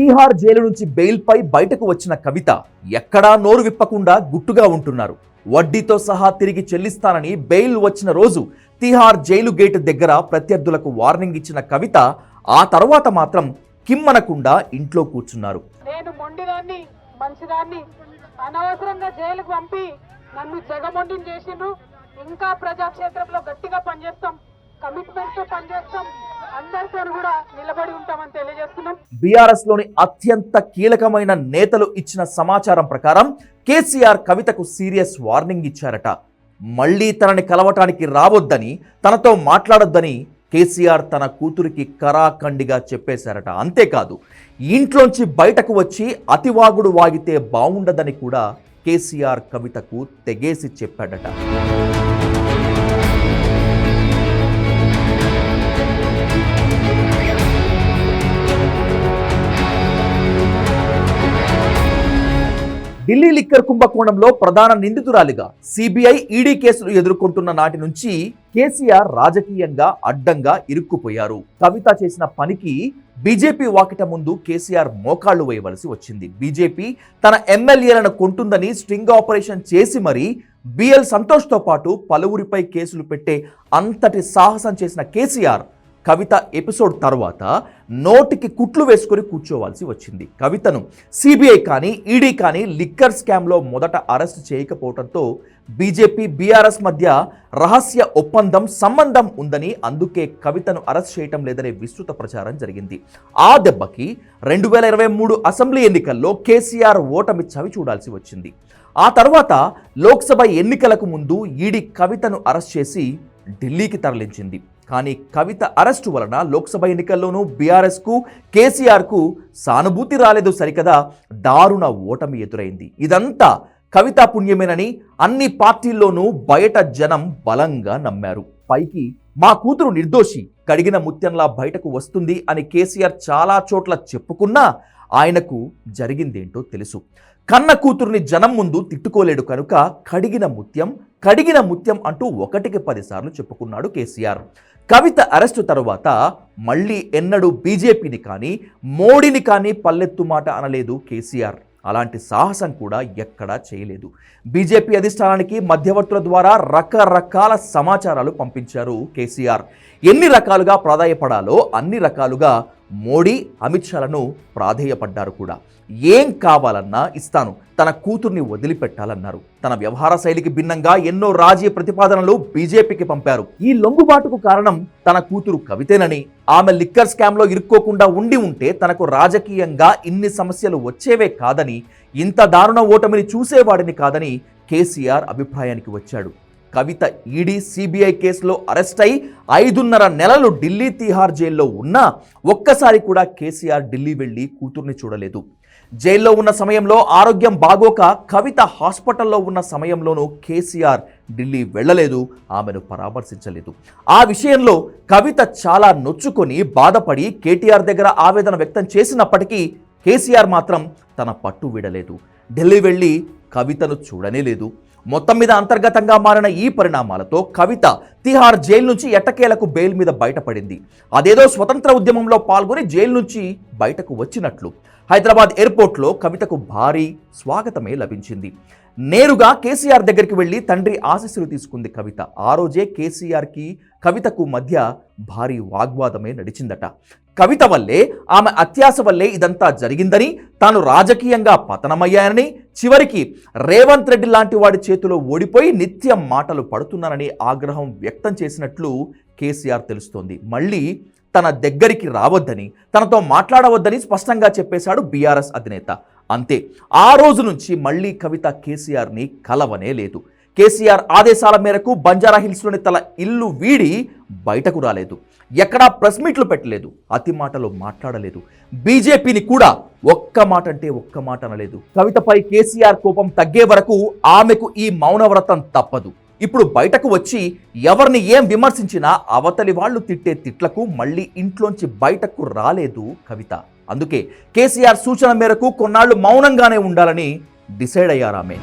Tihar jail నుంచి బెయిల్పై బయటకు వచ్చిన కవిత ఎక్కడా నోరు విప్పకుండా గుట్టుగా ఉంటున్నారు. వడ్డీతో సహా తిరిగి చెల్లిస్తానని బెయిల్ వచ్చిన రోజు తీహార్ జైలు గేట్ దగ్గర ప్రత్యర్థులకు వార్నింగ్ ఇచ్చిన కవిత ఆ తర్వాత మాత్రం కిమ్మనకుండా ఇంట్లో కూర్చున్నారు. నేను మొండిదాన్ని మంచిదాన్ని అనవసరంగా జైలుకు పంపి నన్ను జగమొండిని చేసిండ్రు. ఇంకా ప్రజాక్షేత్రంలో గట్టిగా పనిచేస్తాం. కమిట్మెంట్తో పనిచేస్తాం బీఆర్ఎస్లోని అత్యంత కీలకమైన నేతలు ఇచ్చిన సమాచారం ప్రకారం కేసీఆర్ కవితకు సీరియస్ వార్నింగ్ ఇచ్చారట. మళ్ళీ తనని కలవటానికి రావొద్దని తనతో మాట్లాడొద్దని కేసీఆర్ తన కూతురికి కరాఖండిగా చెప్పేశారట. అంతేకాదు ఇంట్లోంచి బయటకు వచ్చి అతివాగుడు వాగితే బాగుండదని కూడా కేసీఆర్ కవితకు తెగేసి చెప్పాడట. ఢిల్లీ లిక్కర్ కుంభకోణంలో ప్రధాన నిందితురాలిగా సిబిఐ ఈడీ కేసులు ఎదుర్కొంటున్న నాటి నుంచి కేసీఆర్ రాజకీయంగా అడ్డంగా ఇరుక్కుపోయారు. కవిత చేసిన పనికి బీజేపీ వాకిట ముందు కేసీఆర్ మోకాళ్ళు వేయవలసి వచ్చింది. బీజేపీ తన ఎమ్మెల్యేలను కొంటుందని స్ట్రింగ్ ఆపరేషన్ చేసి మరీ బిఎల్ సంతోష్తో పాటు పలువురిపై కేసులు పెట్టే అంతటి సాహసం చేసిన కేసీఆర్ కవిత ఎపిసోడ్ తర్వాత నోటికి కుట్లు వేసుకొని కూర్చోవాల్సి వచ్చింది. కవితను సిబిఐ కానీ ఈడీ కానీ లిక్కర్ స్కామ్లో మొదట అరెస్ట్ చేయకపోవడంతో బీజేపీ బీఆర్ఎస్ మధ్య రహస్య ఒప్పందం సంబంధం ఉందని అందుకే కవితను అరెస్ట్ చేయటం లేదనే విస్తృత ప్రచారం జరిగింది. ఆ దెబ్బకి రెండు వేల ఇరవై మూడు అసెంబ్లీ ఎన్నికల్లో కేసీఆర్ ఓటమి చవి చూడాల్సి వచ్చింది. ఆ తర్వాత లోక్సభ ఎన్నికలకు ముందు ఈడీ కవితను అరెస్ట్ చేసి ఢిల్లీకి తరలించింది. కానీ కవిత అరెస్టు వలన లోక్సభ ఎన్నికల్లోనూ బీఆర్ఎస్కు కేసీఆర్కు సానుభూతి రాలేదు సరికదా దారుణ ఓటమి ఎదురైంది. ఇదంతా కవిత పుణ్యమేనని అన్ని పార్టీల్లోనూ బయట జనం బలంగా నమ్మారు. పైకి మా కూతురు నిర్దోషి కడిగిన ముత్యంలా బయటకు వస్తుంది అని కేసీఆర్ చాలా చోట్ల చెప్పుకున్నా ఆయనకు జరిగిందేంటో తెలుసు. కన్న కూతుర్ని జనం ముందు తిట్టుకోలేడు కనుక కడిగిన ముత్యం కడిగిన ముత్యం అంటూ ఒకటికి పదిసార్లు చెప్పుకున్నాడు కేసీఆర్. కవిత అరెస్టు తరువాత మళ్ళీ ఎన్నడూ బీజేపీని కానీ మోడీని కానీ పల్లెత్తు మాట అనలేదు కేసీఆర్. అలాంటి సాహసం కూడా ఎక్కడా చేయలేదు. బీజేపీ అధిష్టానానికి మధ్యవర్తుల ద్వారా రకరకాల సమాచారాలు పంపించారు కేసీఆర్. ఎన్ని రకాలుగా ప్రాధాయపడాలో అన్ని రకాలుగా మోడీ అమిత్ షాలను ప్రాధేయపడ్డారు కూడా. ఏం కావాలన్నా ఇస్తాను. తన కూతుర్ని వదిలిపెట్టాలన్నారు. తన వ్యవహార శైలికి భిన్నంగా ఎన్నో రాజీయ ప్రతిపాదనలు బీజేపీకి పంపారు. ఈ లొంగుబాటుకు కారణం తన కూతురు కవితేనని. ఆమె లిక్కర్ స్కామ్లో ఇరుక్కోకుండా ఉండి ఉంటే తనకు రాజకీయంగా ఇన్ని సమస్యలు వచ్చేవే కాదని ఇంత దారుణ ఓటమిని చూసేవాడిని కాదని కేసీఆర్ అభిప్రాయానికి వచ్చాడు. కవిత ఈడీ సిబిఐ కేసులో అరెస్ట్ అయి ఐదున్నర నెలలు ఢిల్లీ తిహార్ జైల్లో ఉన్నా ఒక్కసారి కూడా కేసీఆర్ ఢిల్లీ వెళ్ళి కూతుర్ని చూడలేదు. జైల్లో ఉన్న సమయంలో ఆరోగ్యం బాగోక కవిత హాస్పిటల్లో ఉన్న సమయంలోనూ కేసీఆర్ ఢిల్లీ వెళ్ళలేదు ఆమెను పరామర్శించలేదు. ఆ విషయంలో కవిత చాలా నొచ్చుకొని బాధపడి కేటీఆర్ దగ్గర ఆవేదన వ్యక్తం చేసినప్పటికీ కేసీఆర్ మాత్రం తన పట్టు విడలేదు. ఢిల్లీ వెళ్ళి కవితను చూడనే లేదు. మొత్తం మీద అంతర్గతంగా మారిన ఈ పరిణామాలతో కవిత తిహార్ జైలు నుంచి ఎట్టకేలకు బెయిల్ మీద బయటపడింది. అదేదో స్వతంత్ర ఉద్యమంలో పాల్గొని జైలు నుంచి బయటకు వచ్చినట్లు. హైదరాబాద్ ఎయిర్పోర్ట్లో కవితకు భారీ స్వాగతమే లభించింది. నేరుగా కేసీఆర్ దగ్గరికి వెళ్ళి తండ్రి ఆశీస్సులు తీసుకుంది కవిత. ఆ రోజే కేసీఆర్కి కవితకు మధ్య భారీ వాగ్వాదమే నడిచిందట. కవిత వల్లే ఆమె అత్యాశ వల్లే ఇదంతా జరిగిందని తాను రాజకీయంగా పతనమయ్యానని చివరికి రేవంత్ రెడ్డి లాంటి వాడి చేతిలో ఓడిపోయి నిత్యం మాటలు పడుతున్నానని ఆగ్రహం వ్యక్తం చేసినట్లు కేసీఆర్ తెలుస్తోంది. మళ్ళీ తన దగ్గరికి రావద్దని తనతో మాట్లాడవద్దని స్పష్టంగా చెప్పేశాడు బీఆర్ఎస్ అధినేత. అంతే. ఆ రోజు నుంచి మళ్ళీ కవిత కేసీఆర్ని కలవనే లేదు. కేసీఆర్ ఆదేశాల మేరకు బంజారా హిల్స్లోని తన ఇల్లు వీడి బయటకు రాలేదు. ఎక్కడా ప్రెస్ మీట్లు పెట్టలేదు. అతి మాటలు మాట్లాడలేదు. బీజేపీని కూడా ఒక్క మాట అంటే ఒక్క మాట అనలేదు. కవితపై కేసీఆర్ కోపం తగ్గే వరకు ఆమెకు ఈ మౌనవ్రతం తప్పదు. ఇప్పుడు బయటకు వచ్చి ఎవరిని ఏం విమర్శించినా అవతలి వాళ్ళు తిట్టే తిట్లకు మళ్ళీ ఇంట్లోంచి బయటకు రాలేదు కవిత. అందుకే కేసీఆర్ సూచన మేరకు కొన్నాళ్ళు మౌనంగానే ఉండాలని డిసైడ్ అయ్యారామె